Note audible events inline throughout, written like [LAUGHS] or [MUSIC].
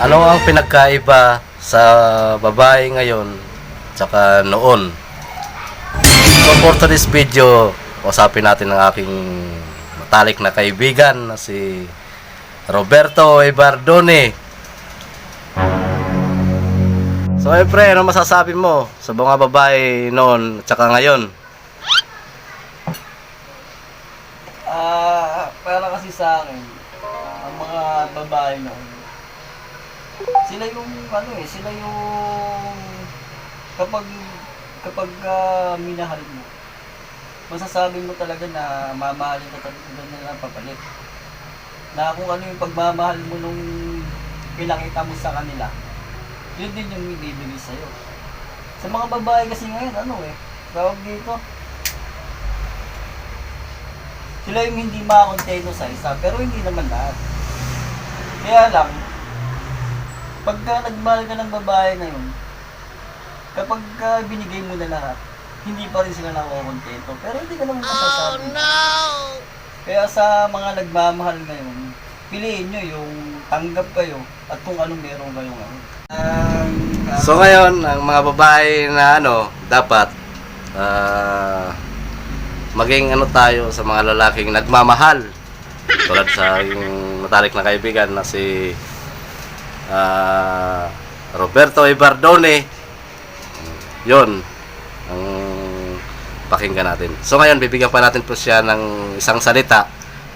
Ano ang pinagkaiba sa babae ngayon tsaka noon? So for today's video, usapin natin ang aking matalik na kaibigan na si Roberto Ibardone. So eh pre, ano masasabi mo sa mga babae noon tsaka ngayon? Ah, para kasi sa akin, ang mga babae noon, sila yung ano eh, sila yung kapag kapag ah, minahal mo, masasabi mo talaga na mamahalin ka talaga nila papalit. Na kung ano yung pagmamahal mo nung pinakita mo sa kanila, yun din yung ibibigay sa'yo. Sa mga babae kasi ngayon, ano eh, tawag dito, sila yung hindi makakontento sa isa, pero hindi naman lahat. Kaya lang, pagka nagmahal ka ng babae na yun, kapag ka binigay mo na lahat, hindi pa rin sila nakokontento. Pero hindi ka naman masasabi. Kaya sa mga nagmamahal ngayon, piliin nyo yung tanggap kayo at kung anong meron kayo ngayon. Ang, ah, So ngayon, ang mga babae na ano, dapat ah, maging ano tayo sa mga lalaking nagmamahal. Tulad sa yung matalik na kaibigan na si ah, Roberto Ibardone. Yon ang pakinggan natin. So ngayon bibigyan pa natin po siya ng isang salita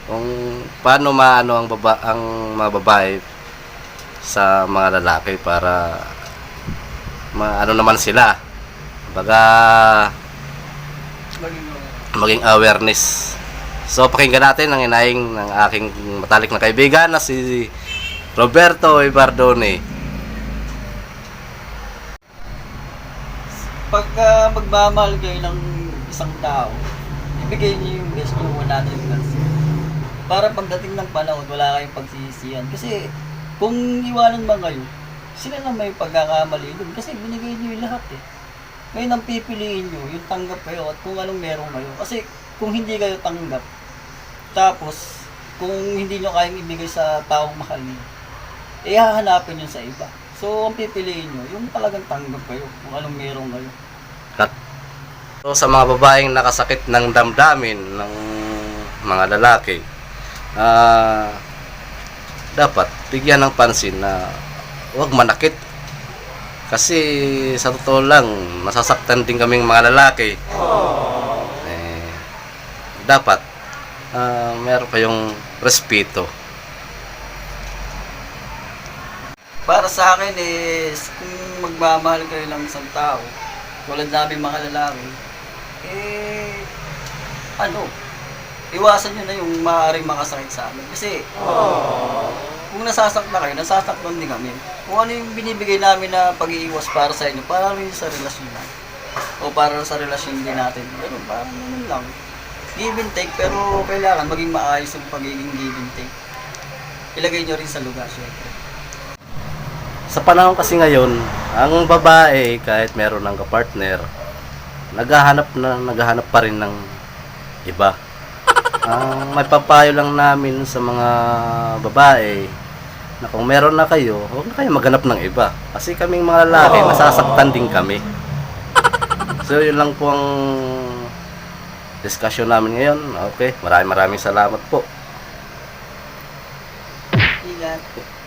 kung paano maano ang baba ang mga babae sa mga lalaki para ma ano naman sila. Baga maging awareness. So pakinggan natin ang inaing ng aking matalik na kaibigan na si Roberto Ibardone. pagka magmamahal kayo ng isang tao, ibigay niyo yung best niyo 100%. Para pagdating ng panahon, wala kayong pagsisisihan. Kasi kung iwanan man kayo, sila na may pagkakamali dun. Kasi binigay niyo yung lahat eh. Ngayon ang pipiliin niyo, yung tanggap kayo at kung anong meron kayo. Kasi kung hindi kayo tanggap, tapos kung hindi nyo kayang ibigay sa taong mahal niyo, eh hahanapin yun sa iba. So, ang pipiliin nyo, yung talagang tanggap kayo, kung anong meron kayo. Kat so, sa mga babaeng nakasakit ng damdamin ng mga lalaki, ah dapat bigyan ng pansin na huwag manakit. Kasi sa totoo lang, masasaktan din kaming mga lalaki. Eh, dapat ah meron kayong respeto. Para sa akin is, kung magmamahal kayo ng isang tao, tulad namin mga lalaki, eh, ano, iwasan nyo na yung maaaring makasakit sa amin. Kasi, kung nasasaktan kayo, nasasaktan din kami. Kung ano yung binibigay namin na pag-iiwas para sa inyo, para rin sa relasyon natin. O para sa relasyon din natin. Ganun, parang ganun lang. Give and take, pero kailangan maging maayos yung pagiging give and take. Ilagay nyo rin sa lugar, syempre. Sa panahon kasi ngayon, ang babae kahit meron ng kapartner, naghahanap na naghahanap pa rin ng iba. [LAUGHS] Ang may papayo lang namin sa mga babae na kung meron na kayo, huwag na kayo maghanap ng iba. Kasi kaming mga lalaki, nasasaktan din kami. [LAUGHS] So yun lang po ang discussion namin ngayon. Okay, maraming maraming salamat po. Ingat.